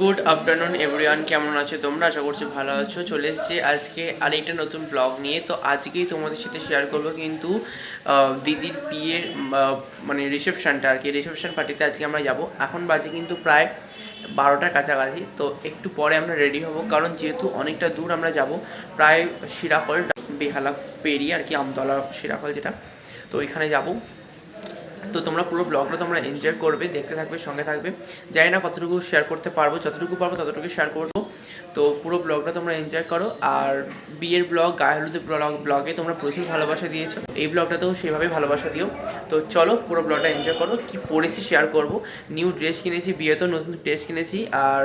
Good afternoon everyone, কেমন আছো তোমরা? আশা করছি ভালো আছো, চলে এসেছি আজকে আরেকটা নতুন ব্লগ নিয়ে। তো আজকেই তোমাদের সাথে শেয়ার করব কিন্তু দিদির বিয়ের মানে রিসেপশনটা আর কি। রিসেপশন পার্টিতে আজকে আমরা যাব। এখন বাজে কিন্তু প্রায় বারোটার কাছাকাছি। তো একটু পরে আমরা রেডি হব, কারণ যেহেতু অনেকটা দূর আমরা যাব, প্রায় শিরাকল বেহালা পেরিয়ে আর কি, আমতলা শিরাকল যেটা, তো ওইখানে যাব। তো তোমরা পুরো ব্লগটা তোমরা এনজয় করবে, দেখতে থাকবে, সঙ্গে থাকবে। জানি না কতটুকু শেয়ার করতে পারব, যতটুকু পারব ততটুকু শেয়ার করব। তো পুরো ব্লগটা তোমরা এনজয় করো। আর বিয়ের ব্লগ গায়ে হলুদের ব্লগ ব্লগে তোমরা প্রচুর ভালোবাসা দিয়েছ। এই ব্লগটাতেও সেভাবেই ভালোবাসা দিও। তো চলো পুরো ব্লগটা এনজয় করো। কি পরেছি শেয়ার করব। নিউ ড্রেস কিনেছি, বিয়েতেও নতুন ড্রেস কিনেছি, আর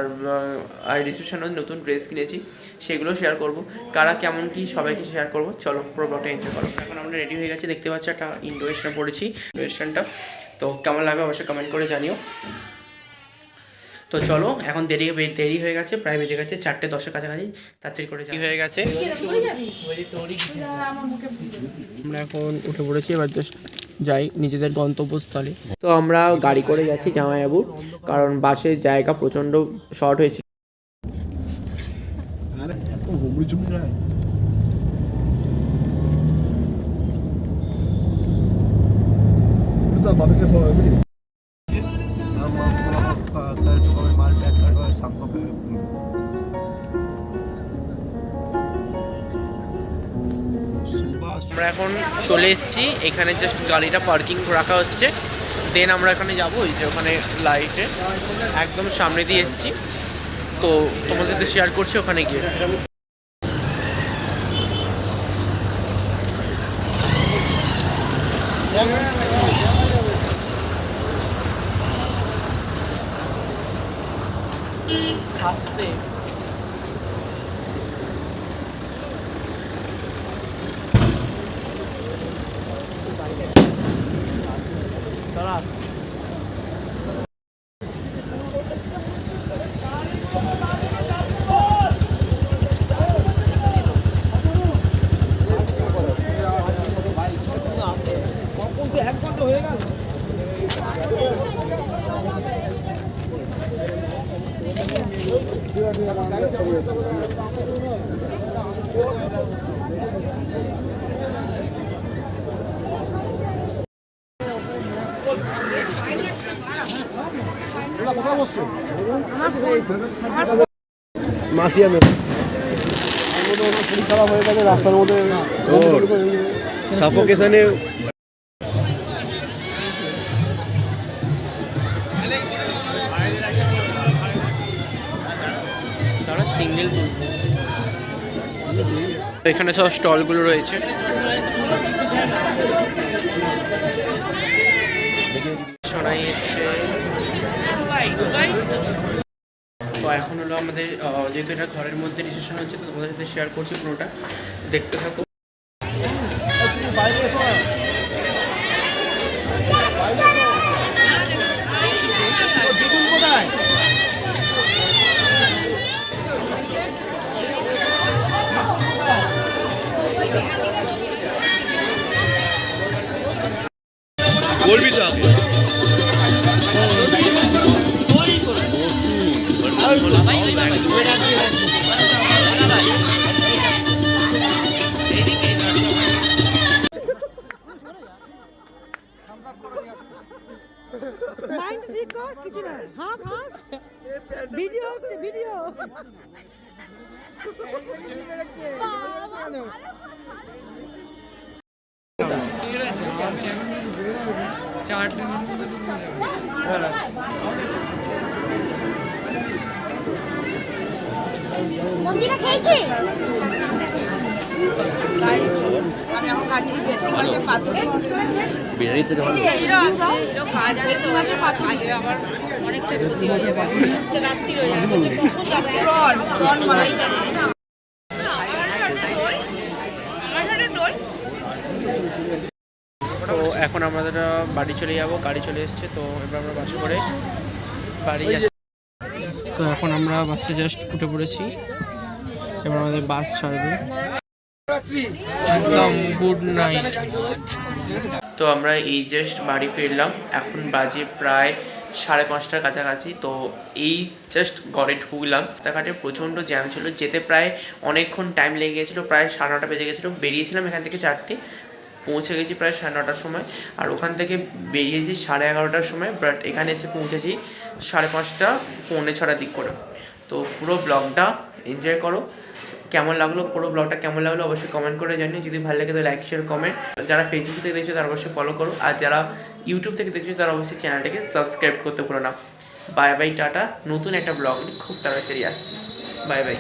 আর রিসেপশনেও নতুন ড্রেস কিনেছি সেগুলো শেয়ার করব। কারা কেমন কি সবাইকে শেয়ার করব। চলো পুরো ব্লগটা এনজয় করো। এখন আমরা রেডি হয়ে গেছি। দেখতে পাচ্ছি একটা ইন্ডো পড়েছি পরেছি ওয়েস্টার্নটা তো কেমন লাগবে অবশ্যই কমেন্ট করে জানিও। তো চলো এখন দেরি দেরি হয়ে গেছে প্রায় বেজে গেছে চারটে দশের কাছাকাছি। তাড়াতাড়ি করে যাই হয়ে গেছে। আমরা এখন উঠে পড়েছি এবার জাস্ট যাই নিজেদের গন্তব্যস্থলে। তো আমরা গাড়ি করে গেছি জামাইবাবু কারণ বাসের জায়গা প্রচণ্ড শর্ট হয়েছিল। তো বাবাকে আমরা এখন চলে এসেছি। এখানে জাস্ট গাড়িটা পার্কিং রাখা হচ্ছে। দেন আমরা এখানে যাব ওই যে ওখানে লাইটে একদম সামনে দিয়ে এসেছি। তো তোমাদের সাথে শেয়ার করছি ওখানে গিয়ে। আস্তে মাসিয়া খারাপ হয়ে রাস্তার মধ্যে সাফোকেশনে এখানে সব স্টলগুলো রয়েছে। তো এখন হলো আমাদের যেহেতু এটা ঘরের মধ্যে রিসেপশন হচ্ছে, তো তোমাদের সাথে শেয়ার করছি পুরোটা। দেখতে থাকো। বলবি তো আগে। মাইন্ড ঠিক কর, কিছু না। হাস হাস। ভিডিও হচ্ছে, ভিডিও। মন্দিরা খেয়েছি? আমি এখন কাটছি কাজের আবার অনেকটা ক্ষতি হয়ে যাবে। রাত্রি হয়ে যাবে। তো এখন আমাদের বাড়ি চলে যাব গাড়ি চলে এসেছে তো এবার আমরা বাসে করে বাড়ি তো এখন আমরা বাসে জাস্ট উঠে পড়েছি। এবার আমাদের বাস ছাড়বে। তো আমরা এই জাস্ট বাড়ি ফিরলাম। এখন বাজে প্রায় সাড়ে পাঁচটার কাছাকাছি। তো এই জাস্ট ঘরে ঢুকলাম। রাস্তাঘাটে প্রচণ্ড জ্যাম ছিল। যেতে প্রায় অনেকক্ষণ টাইম লেগে গেছিল। প্রায় সাড়ে নটা বেজে গেছিল। বেরিয়েছিলাম এখান থেকে চারটে। পৌঁছে গেছি প্রায় সাড়ে নটার সময়। আর ওখান থেকে বেরিয়েছি সাড়ে এগারোটার সময়। বাট এখানে এসে পৌঁছেছি সাড়ে পাঁচটা, পৌনে ছটার দিক করে। তো পুরো ব্লগটা এনজয় করো। কেমন লাগল? পুরো ব্লগটা কেমন লাগল অবশ্যই কমেন্ট করে জানিও। যদি ভালো লাগে তো লাইক শেয়ার কমেন্ট যারা ফেসবুক থেকে দেখছ তারা অবশ্যই ফলো করো। আর যারা ইউটিউব থেকে দেখছ তারা অবশ্যই চ্যানেলটাকে সাবস্ক্রাইব করতে ভুলো না। Bye bye tata. নতুন একটা ব্লগ খুব তাড়াতাড়ি আসছে। Bye bye